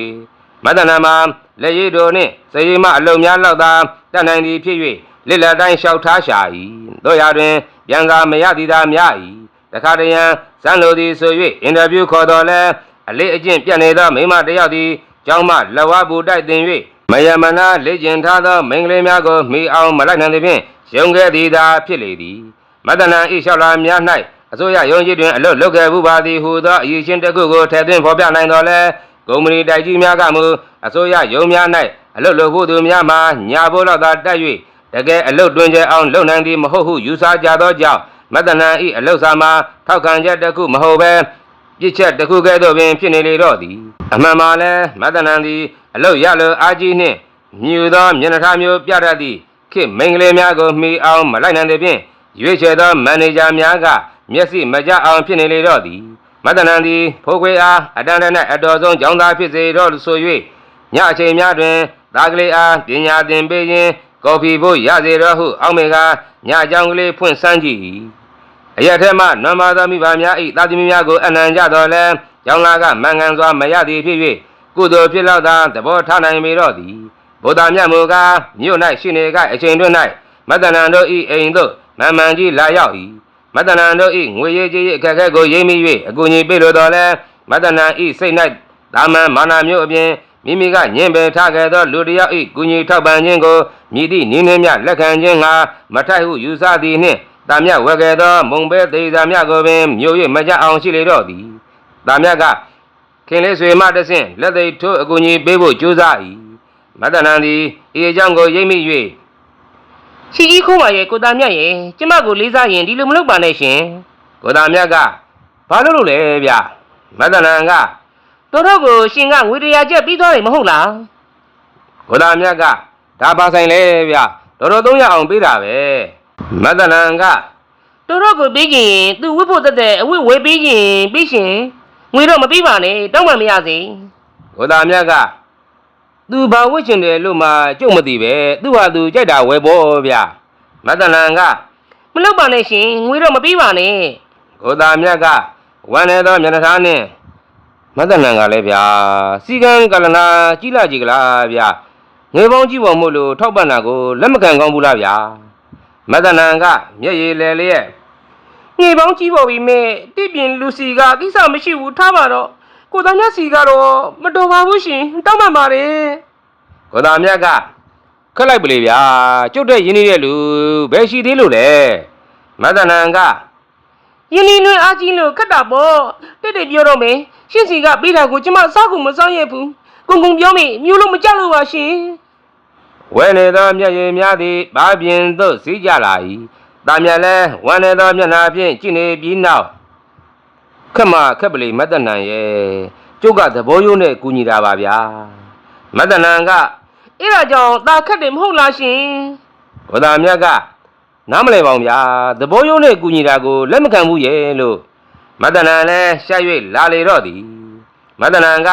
မတ္တနာမှာလက်ရည်တို့နှင့်စရိမအလုတ်များလောက်သာတတ်နိုင်သည်ဖြစ်၍ လစ်လက်တိုင်းလျှောက်ထားရှာ၏တို့ရာတွင်ပြန်ကာမရသည်သာများ၏တခါတရံစံလိုသည်ဆို၍အင်တာဗျူးခေါ်တော်လဲအလေးအကျင့်ပြတ်နေသောမိမတစ်ယောက်သည်ကျောင်းမှလက်ဝါးပူတိုက်တင်၍မယမနာလေ့ကျင့်ထားသောမိန်းကလေးများကိုမိအောင်မလိုက်နိုင်သဖြင့်ရုံခဲ့သည်သာဖြစ်လေသည်မတ္တနံဤလျှောက်လာများ၌အစိုးရရုံးကြီးတွင်အလုတ်လုတ်ခဲ့မှုပါသည်ဟူသောအရေးချင်းတစ်ခုကိုထည့်သွင်းဖော်ပြနိုင်တော်လဲကုမ္ပဏီတိုက်ကြီးများကမူအစိုးရရုံးများ၌အလုတ်လုတ်ဖို့သူများမှာညာဖို့တော့သာတက်၍ တကယ်အလုတ်တွင်ကျအောင်လုပ်နိုင်သည်မဟုတ်ဟုယူဆကြသောကြောင့်မတ္တနံဤအလုတ်စာမှာထောက်ခံချက်တစ်ခုမဟုတ်ဘဲပပြစ်ချက်တစ်ခုကဲ့သို့ပင်ဖြစ်နေလေတော့သည်အမှန်မှာလဲမတ္တနံသည်အလုတ်ရလိုအာကြီးနှင့်မြူသောမျက်နှာထားမျိုးပြတတ်သည့်ခေတ်မိန်းကလေးများကိုမှီအောင်မလိုက်နိုင်သဖြင့်ရွေးချယ်သောမန်နေဂျာများကမျက်စိမကျအောင်ဖြစ်နေလေတော့သည်မတ္တနံသည်ဖိုးခွေအားအတန်တန်နဲ့အတော်ဆုံးကြောင်းသားဖြစ်စေတော့လို့ဆို၍ညအချိန်များတွင်သားကလေးအားပညာသင်ပေးခြင်း ကော်ဖီဖို့ရစေတော့ဟုအောက်မေကညအကြောင်းကလေးဖွင့်ဆန်းကြည့်၏အရက်ထဲမှနွမ်းမာသောမိဘများ၏တာသမီများကိုအနံကြတော်လဲကျောင်းသားကမန်ကန်စွာမရသည်ဖြစ်၍ကုသိုလ်ဖြစ်လောက်သာသဘောထားနိုင်ပေတော့သည်ဗုဒ္ဓမြတ်မူကားမြို့၌ရှိနေကအချိန်တွင်၌မတ္တနံတို့၏အိမ်သို့မန်မှန်ကြီးလာရောက်၏မတ္တနံတို့၏ငွေရေးကြေးရေးအခက်အခဲကိုရိပ်မိ၍အကူအညီပေးလိုတော်လဲမတ္တနံ၏စိတ်၌ဒါမန်မာနမျိုးအပြင် မိမိကညင်ပယ်ထားခဲ့သောလူတစ်ယောက်၏ကူညီထောက်ပံ့ခြင်းကိုမြည်သည့်နည်းနည်းမြလက်ခံခြင်းငါမထိုက်ဟုယူဆသည်နှင့်တာမြတ်ဝဲခဲ့သောမုံပဲသေးစာမြကိုပင်မြို့၍မကြအောင်ရှိလေတော့သည်တာမြတ်ကခင်လေးဆွေမတဆင့်လက်သိထိုးအကူအညီပေးဖို့ကြိုးစား၏မတ္တနံသည်ဤအကြောင်းကိုရိပ်မိ၍ချီကြီးခိုးပါရဲ့ကိုသားမြတ်ရဲ့ကျမကိုလေးစားရင်ဒီလိုမလုပ်ပါနဲ့ရှင်ကိုသားမြတ်ကဘာလို့လို့လဲဗျမတ္တနံက တော်တော့ကိုရှင်ကငွေတရာကျပ်ပြီးသွားတယ်မဟုတ်လားကိုသားမြတ်ကဒါပါဆိုင်လဲဗျတော်တော်သုံးရအောင်ပေးတာပဲမတ္တနံကတော်တော့ကိုပြီးရင်သူဝတ်ဖို့တက်တဲ့အဝတ်ဝယ်ပြီးရင်ပြီးရှင်ငွေတော့မပြီးပါနဲ့တောင်းမှမရစေကိုသားမြတ်ကသူဘာဝစ်ချင်တယ်လို့မှကြုတ်မသိပဲသူ့ဟာသူကြိုက်တာဝယ်ပေါ်ဗျမတ္တနံကမလုပ်ပါနဲ့ရှင်ငွေတော့မပြီးပါနဲ့ကိုသားမြတ်ကဝမ်းနေသောမျက်နှာသားနှင့် မတ္တနံကလည်းဗျာစီကံကလနာကြီးလာကြည့်ကလားဗျငွေပေါင်းကြည့်ပေါ်မို့လို့ထောက်ပံ့တာကိုလက်မခံကောင်းဘူးလားဗျာမတ္တနံကမျက်ရည်လဲလျက်ငွေပေါင်းကြီးပေါ်ပြီမဲ့တိပြင်လူစီကကိစ္စမရှိဘူးထားပါတော့ကိုသားမြတ်စီကတော့မတော်ပါဘူးရှင်တောင်းမှပါတယ်ကိုသားမြတ်ကခက်လိုက်ပလေဗျာကျုပ်တဲ့ရင်းနေတဲ့လူဘယ်ရှိသေးလို့လဲမတ္တနံကယင်းလင်းလွင်အားကြီးလို့ခက်တာပေါ့တိတ်တိတ်ပြောတော့မယ် ရှင့်စီကပေးတာကိုကျမစောက်ကိုမစောင့်ရဘူးကုံကုံပြောမိမျိုးလို့မကြလို့ပါရှင်ဝဲနေသောမျက်ရည်များသည်ဘာပြင်သို့စီးကြလာ၏တာမြတ်လဲဝမ်းနေသောမျက်နှာဖြင့်ကြည့်နေပြီးနောက်ခက်မခက်ပလေမတ္တနံရဲ့ကျုပ်ကသဘောရိုးနဲ့ကူညီတာပါဗျာမတ္တနံကအဲ့ဒါကြောင့်ตาခက်တယ်မဟုတ်လားရှင်ကိုသားမြတ်ကနားမလဲပါဘူးဗျာသဘောရိုးနဲ့ကူညီတာကိုလက်မခံဘူးရဲ့လို့ မတ္တနံလဲရှာ၍လာလေတော့သည်မတ္တနံက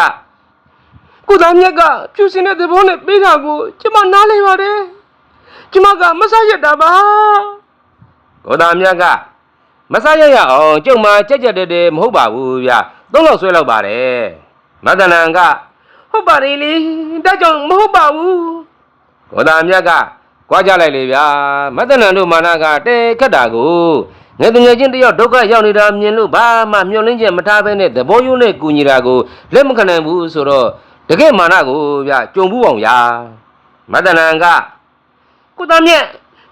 ကိုသားမြတ်ကဖြူစင်တဲ့သဘောနဲ့ပေးတာကိုကျမနားလဲပါတယ်ကျမကမဆရတာပါကိုသားမြတ်ကမဆရရအောင်ကျုံမှကြက်ကြက်တဲတဲမဟုတ်ပါဘူးဗျသုံးလောက်ဆွဲလောက်ပါတယ်မတ္တနံကဟုတ်ပါတယ်လေဒါကြောင့်မဟုတ်ပါဘူးကိုသားမြတ်ကကြွားကြလိုက်လေဗျာမတ္တနံတို့မာနကတဲခက်တာကို ငယ်တငယ်ချင်းတယောက်ဒုက္ခရောက်နေတာမြင်လို့ဘာမှမျောလင်းချက်မထားဘဲနဲ့သဘောရိုးနဲ့ကူညီတာကိုလက်မခံနိုင်ဘူးဆိုတော့တကယ်မာနကိုဗျကြုံဘူးအောင်ရာမတ္တနံကကိုသားမြတ်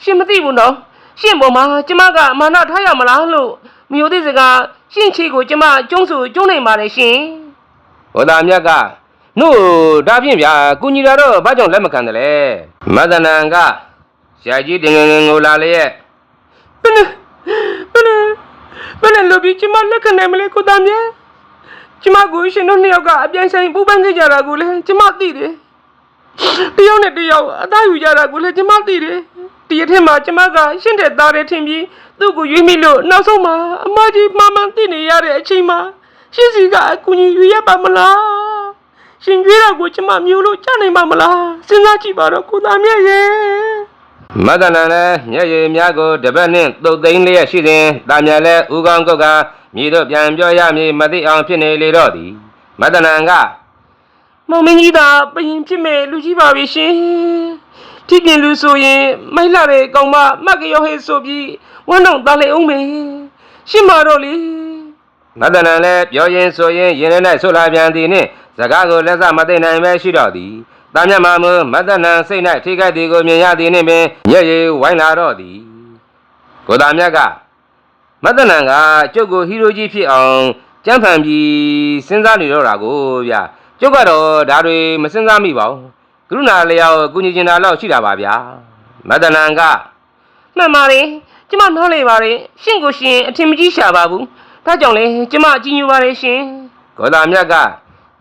ရှင်မသိဘူးနော်ရှင်ပေါ်မှာကျမကမာနထားရမလားလို့မျိုးသေးစကားရှင်ချီကိုကျမကျုံးဆိုကျုံးနိုင်ပါတယ်ရှင်ဘောသားမြတ်ကနို့ဒါဖြင့်ဗျာကုညီတာတော့ဘာကြောင့်လက်မခံတယ်လဲမတ္တနံကရှာကြီးတင်ငယ်ငယ်ကိုလာလျက်ဘယ်နဲ့ဘယ်နဲ့ ဘယ်နဲ့လို့ပြီးကျမလက်ခံနိုင်မလဲကိုသားမြတ်ကျမကိုရှင်တို့နှစ်ယောက်ကအပြိုင်ဆိုင်ပူပန်းခဲ့ကြတာကိုလည်းကျမသိတယ်တယောက်နဲ့တယောက်အသားယူကြတာကိုလည်းကျမသိတယ်ဒီအထက်မှာကျမကရှင့်တဲ့သားတဲ့ထင်ပြီးသူ့ကိုရွေးမိလို့နောက်ဆုံးမှာအမကြီးမှန်မှန်သိနေရတဲ့အချိန်မှာရှင့်စီကအကူကြီးယူရပါမလားရှင်ကြွေးတော့ကိုကျမမျိုးလို့ကြားနိုင်ပါမလားစဉ်းစားကြည့်ပါတော့ကိုသားမြတ်ရဲ့ မတ္တနံလည်းမျက်ရည်များကိုတပတ်နှင့်သုတ်သိမ်းလျက်ရှိစဉ်တာမြတ်လည်းဥကောင်းကုတ်ကမြည်တို့ပြန်ပြောရမည်မသိအောင်ဖြစ်နေလေတော့သည်မတ္တနံကမောင်မင်းကြီးသာပရင်ဖြစ်မဲ့လူကြီးပါပြီရှင်ထိပြင်လူဆိုရင်မိုက်လာတဲ့ကောင်မမတ်ကရောဟေးဆိုပြီးဝမ်းတော့သားလေအောင်မယ်ရှင်မာတော့လေမတ္တနံလည်းပြောရင်ဆိုရင်ရင်ထဲ၌ဆွလာပြန်သည်နှင့်စကားကိုလက်စမသိနိုင်ပဲရှိတော့သည် တာမြတ်မမူမတ္တနံစိတ်၌ထိခိုက်သည်ကိုမြင်ရသည်နှင့်ပင်မျက်ရည်ဝိုင်းလာတော့သည်ကိုသားမြတ်ကမတ္တနံကကျုပ်ကိုဟီရိုကြီးဖြစ်အောင်ကြမ်းဖန်ပြီးစဉ်းစားနေတော့တာကိုဗျကျုပ်ကတော့ဒါတွေမစဉ်းစားမိပါဘူးကရုဏာလျောက်ကုညီကျင်တာလောက်ရှိတာပါဗျာမတ္တနံကမှန်ပါတယ်ကျမနားလေပါတယ်ရှင်ကိုရှင်အထင်မကြီးရှာပါဘူးဘဒါကြောင့်လေကျမအကြည့်ညိုပါလေရှင်ကောသာမြတ်က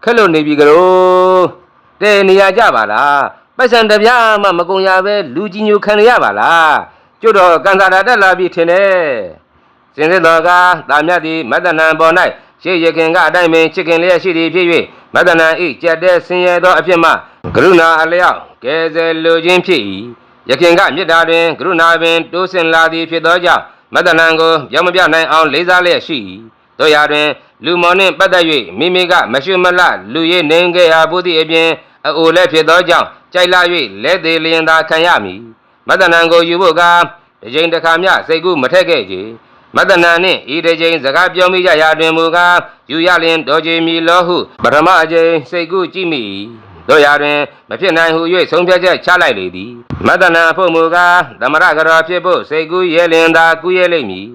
ခက်လို့နေပြီကလေး တဲ့နေရာကြပါလားပိုက်ဆံတစ်ပြားမှမကုန်ရပဲလူကြီးညိုခံရပါလားကျွတ်တော့ကန်စာတာတက်လာပြီထင်တယ်စင်စစ်တော်ကတာမြတ်သည်မတ္တနံပေါ်၌ရှေးရခင်ကအတိုင်းပင်ချစ်ခင်လျက်ရှိသည်ဖြစ်၍မတ္တနံဤကြက်တဲ့ဆင်းရဲသောအဖြစ်မှကရုဏာအလျောက်ကဲဆယ်လိုခြင်းဖြစ်၏ရခင်ကမေတ္တာတွင်ကရုဏာပင်တိုးဆင်လာသည်ဖြစ်သောကြောင့်မတ္တနံကိုပြောင်းမပြနိုင်အောင်လေးစားလျက်ရှိ၏ တို့ရာတွင် လူမော်နှင့်ပတ်သက်၍မိမိကမရှုမလလူရည်နေခဲ့ရာဘုသည့်အပြင်အအိုလည်းဖြစ်သောကြောင့်ကြိုက်လာ၍လက်သေးလျင်သာခံရမည်မတ္တနံကိုယူဖို့ကတစ်ချိန်တစ်ခါမျှစိတ်ကူးမထက်ခဲ့ကြမတ္တနံနှင့်ဤတစ်ချိန်စကားပြောမိကြရာတွင်မူကားယူရလျင်တော်ကြည်မီလောဟုပထမအချိန်စိတ်ကူးကြည့်မိ၏တို့ရာတွင်မဖြစ်နိုင်ဟု၍ဆုံးဖြတ်ချက်ချလိုက်လေသည်မတ္တနံဖို့မူကားသမရကတော်ဖြစ်ဖို့စိတ်ကူးရဲလျင်သာကူးရဲလိမ့်မည်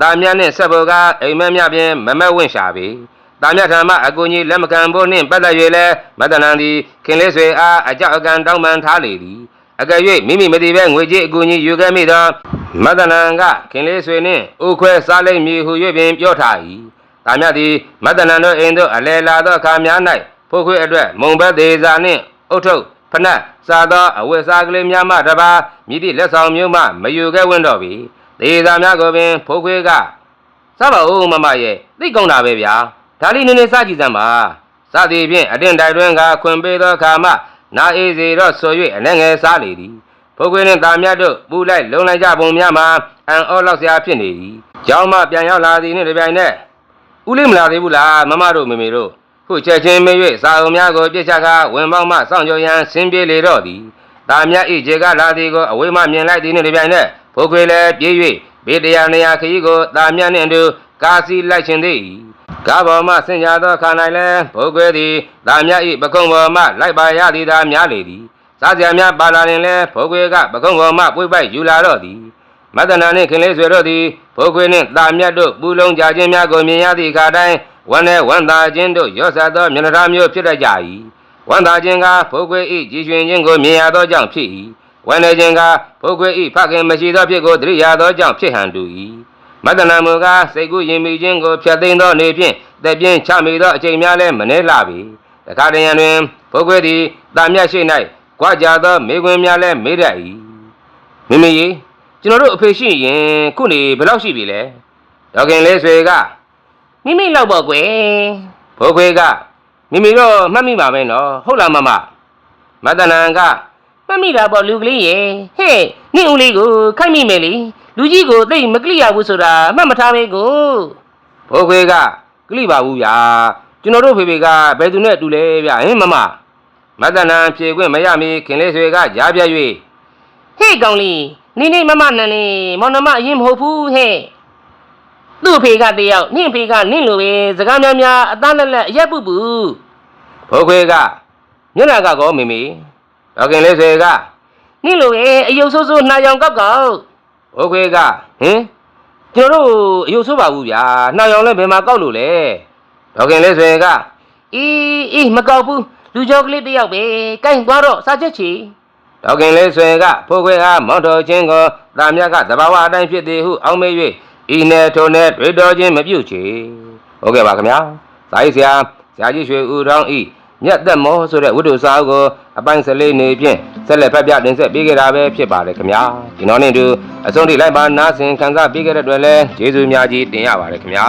တာမြတ်နှင့်ဆက်ဖို့ကအိမ်မက်မြဖြင့်မမက်ဝင့်ရှာပေတာမြတ်ထံမှအကူကြီးလက်မခံဖို့နှင့်ပတ်သက်၍လည်းမတ္တနံသည်ခင်လေးဆွေအားအကြောက်အကန်တောင်းပန်ထားလေသည်အကယ်၍မိမိမသိဘဲငွေကြေးအကူကြီးယူခဲ့မိသောမတ္တနံကခင်လေးဆွေနှင့်ဥခွဲစားလိမ့်မည်ဟု၍ပင်ပြောထား၏တာမြတ်သည်မတ္တနံတို့အိမ်သို့အလဲလာသောအခါများ၌ဖိုးခွေအတွက်မုံဘက်သေးစာနှင့်အုတ်ထုတ်ဖနက်စားသောအဝတ်စားကလေးများမှတပါမြည်သည့်လက်ဆောင်မျိုးမှမယူခဲ့ဝင့်တော့ပြီ သေစာများကိုပင်ဖိုးခွေကစပါဦးမမရဲ့သိကောင်းတာပဲဗျာဒါလေးနည်းနည်းစကြည့်စမ်းပါစသည်ဖြင့်အတင်တိုင်တွင်ကခွင်ပေးသောအခါမှနာအေးစီတော့ဆို၍အနှဲငယ်စားလေသည်ဖိုးခွေနှင့်တာမြတ်တို့ပူလိုက်လုံလိုက်ကြပုံများမှာအံ့ဩလောက်စရာဖြစ်နေသည်ကျောင်းမှပြန်ရောက်လာသည်နှင့်တပြိုင်နက်ဦးလေးမလာသေးဘူးလားမမတို့မေမေတို့ခုချက်ချင်းမေး၍စာအုပ်များကိုပြစ်ချကားဝင်ပေါင်းမှစောင့်ကြရန်ဆင်းပြေလေတော့သည်တာမြတ်ဤခြေကလာသည်ကိုအဝေးမှမြင်လိုက်သည်နှင့်တပြိုင်နက် ဖိုးခွေလည်းပြေး၍ဘေးတရားနေရာခရီးကိုတာမြတ်နှင့်အတူကားစီလိုက်ခြင်းသည်ကားပေါ်မှဆင်ကြသောခါ၌လည်းဘိုးခွေသည်တာမြတ်ဤပကုံးပေါ်မှလိုက်ပါရသည်သာများလေသည်စားစရာများပါလာရင်လည်းဘိုးခွေကပကုံးပေါ်မှပွေပိုက်ယူလာတော့သည်မတနာနှင့်ခင်လေးဆွေတို့သည်ဘိုးခွေနှင့်တာမြတ်တို့ပူလုံးကြခြင်းများကိုမြင်ရသည့်အခါတိုင်းဝမ်းနဲ့ဝမ်းသာခြင်းတို့ရော့ဆသောမျက်နှာထားမျိုးဖြစ်တတ်ကြ၏ဝမ်းသာခြင်းကဘိုးခွေဤကြည်ရွှင်ခြင်းကိုမြင်ရသောကြောင့်ဖြစ်၏ ဝမ်းနေခြင်းကဘိုးခွေဤဖခင်မရှိသောဖြစ်ကိုသတိရသောကြောင့်ဖြစ်ဟန်တူ၏မတနာမူကားစိတ်ကူးရင်မိခြင်းကိုဖြတ်သိမ်းသောနေဖြင့်တပြင်းချမိသောအချိန်များလည်းမနှဲလှပြီတခါတရံတွင်ဘိုးခွေသည်တာမြတ်ရှိ၌ကြွားကြသောမိကွင်းများလည်းမေးတတ်၏မိမိကြီးကျွန်တော်တို့အဖေရှိရင်ခုနေဘယ်လောက်ရှိပြီလဲဒေါခင်လေးဆွေကမိမိလောက်ပေါ့ကွယ်ဘိုးခွေကမိမိတော့မှတ်မိပါပဲနော်ဟုတ်လားမမမတနန်က မှတ်မိတာပေါ့လူကလေးရဲ့ဟဲ့နင့်ဦးလေးကိုခိုက်မိမယ်လေလူကြီးကိုသိပ်မကလိရဘူးဆိုတာမှတ်မထားပဲကိုဘိုးခွေကကလိပါဘူးဗျာကျွန်တော်တို့ဖေဖေကဘယ်သူနဲ့တူလဲဗျဟင်မမမတနန်ဖြေခွင့်မရမီခင်လေးဆွေကကြားပြ၍ဟေ့ကောင်လေးနေနေမမနန်နေမောင်နှမအရင်မဟုတ်ဘူးဟဲ့သူ့အဖေကတယောက်နင့်အဖေကနင့်လိုပဲစကားများများအသားလက်လက်အရက်ပုပူဘိုးခွေကညနာကကောမေမေ ဒေါခင်လေးဆွေကနင့်လိုပဲအယုတ်ဆိုးဆိုးနှာရောင်ကောက်ကောက်ဘိုးခွေကဟင်ကျွန်တော်တို့အယုတ်ဆိုးပါဘူးဗျာနှောင်ရောင်လည်းဘယ်မှာကောက်လို့လဲဒေါခင်လေးဆွေကအေးအေးမကောက်ဘူးလူကြောကလေးတယောက်ပဲကိုင်းသွားတော့စားချက်ချီဒေါခင်လေးဆွေကဖိုးခွေအားမောင်းတော်ခြင်းကိုတာမြတ်ကသဘာဝအတိုင်းဖြစ်သည်ဟုအောက်မေ့၍ဤနယ်ထိုနယ်တွေ့တော်ခြင်းမပြုတ်ချေဟုတ်ကဲ့ပါခင်ဗျာဇာတိဆရာဆရာကြီးရွှေဦးတောင်းဤမြတ်သက်မောဆိုတဲ့ဝိတုစာအုပ်ကို အပိုင်း၁၄နေဖြင့်ဆက်လက်ဖတ်ပြတင်ဆက်ပေးကြတာပဲဖြစ်ပါတယ်ခင်ဗျာကျွန်တော်နဲ့အတူအဆုံးထိလိုက်ပါနားဆင်ခံစားပေးကြတဲ့အတွက်လည်းကျေးဇူးများကြီးတင်ရပါတယ်ခင်ဗျာ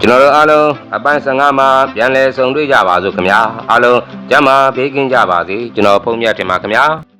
ကျွန်တော်တို့အားလုံးအပိုင်း15မှာပြန်လည်ဆုံတွေ့ကြပါစို့ခင်ဗျာအားလုံးကျမ်းမာဘေးကင်းကြပါစေကျွန်တော်ဖုန်းမြတ်တင်ပါခင်ဗျာ